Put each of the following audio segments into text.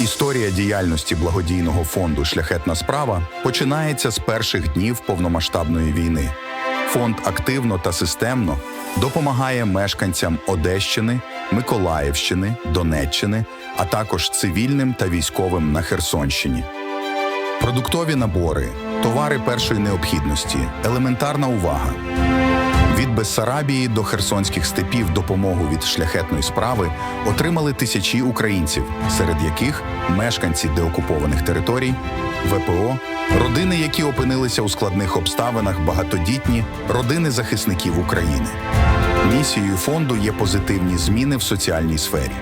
Історія діяльності благодійного фонду Шляхетна справа починається з перших днів повномасштабної війни. Фонд активно та системно допомагає мешканцям Одещини, Миколаївщини, Донеччини, а також цивільним та військовим на Херсонщині. Продуктові набори, товари першої необхідності, елементарна увага. Від Бессарабії до херсонських степів допомогу від шляхетної справи отримали тисячі українців, серед яких мешканці деокупованих територій, ВПО, родини, які опинилися у складних обставинах, багатодітні, родини захисників України. Місією фонду є позитивні зміни в соціальній сфері.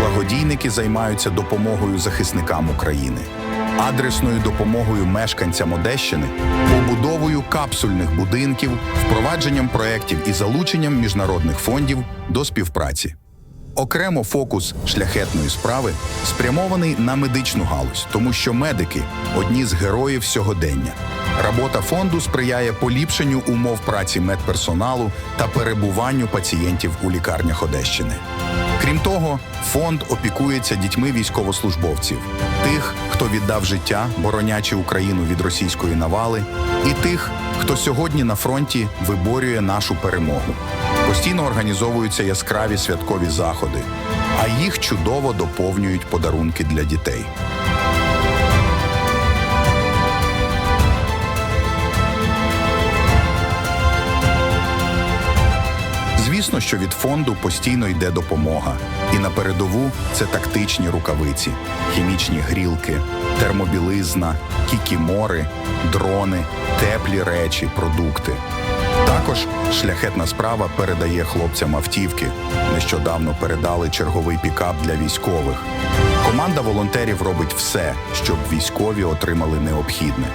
Благодійники займаються допомогою захисникам України, адресною допомогою мешканцям Одещини, побудовою капсульних будинків, впровадженням проєктів і залученням міжнародних фондів до співпраці. Окремо фокус шляхетної справи спрямований на медичну галузь, тому що медики одні з героїв сьогодення. Робота фонду сприяє поліпшенню умов праці медперсоналу та перебуванню пацієнтів у лікарнях Одещини. Крім того, фонд опікується дітьми військовослужбовців, тих, хто віддав життя, боронячи Україну від російської навали, і тих, хто сьогодні на фронті виборює нашу перемогу. Постійно організовуються яскраві святкові заходи, а їх чудово доповнюють подарунки для дітей. Звісно, що від фонду постійно йде допомога, і на передову це тактичні рукавиці, хімічні грілки, термобілизна, кікімори, дрони, теплі речі, продукти. Також шляхетна справа передає хлопцям автівки. Нещодавно передали черговий пікап для військових. Команда волонтерів робить все, щоб військові отримали необхідне.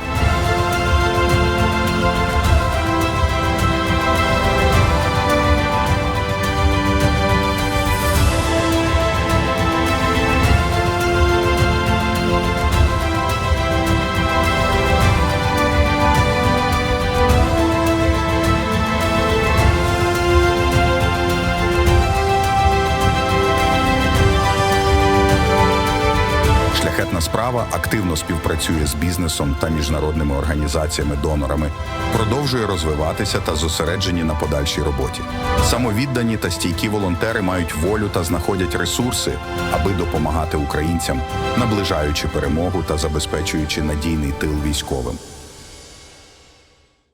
Шляхетна справа активно співпрацює з бізнесом та міжнародними організаціями-донорами, продовжує розвиватися та зосереджені на подальшій роботі. Самовіддані та стійкі волонтери мають волю та знаходять ресурси, аби допомагати українцям, наближаючи перемогу та забезпечуючи надійний тил військовим.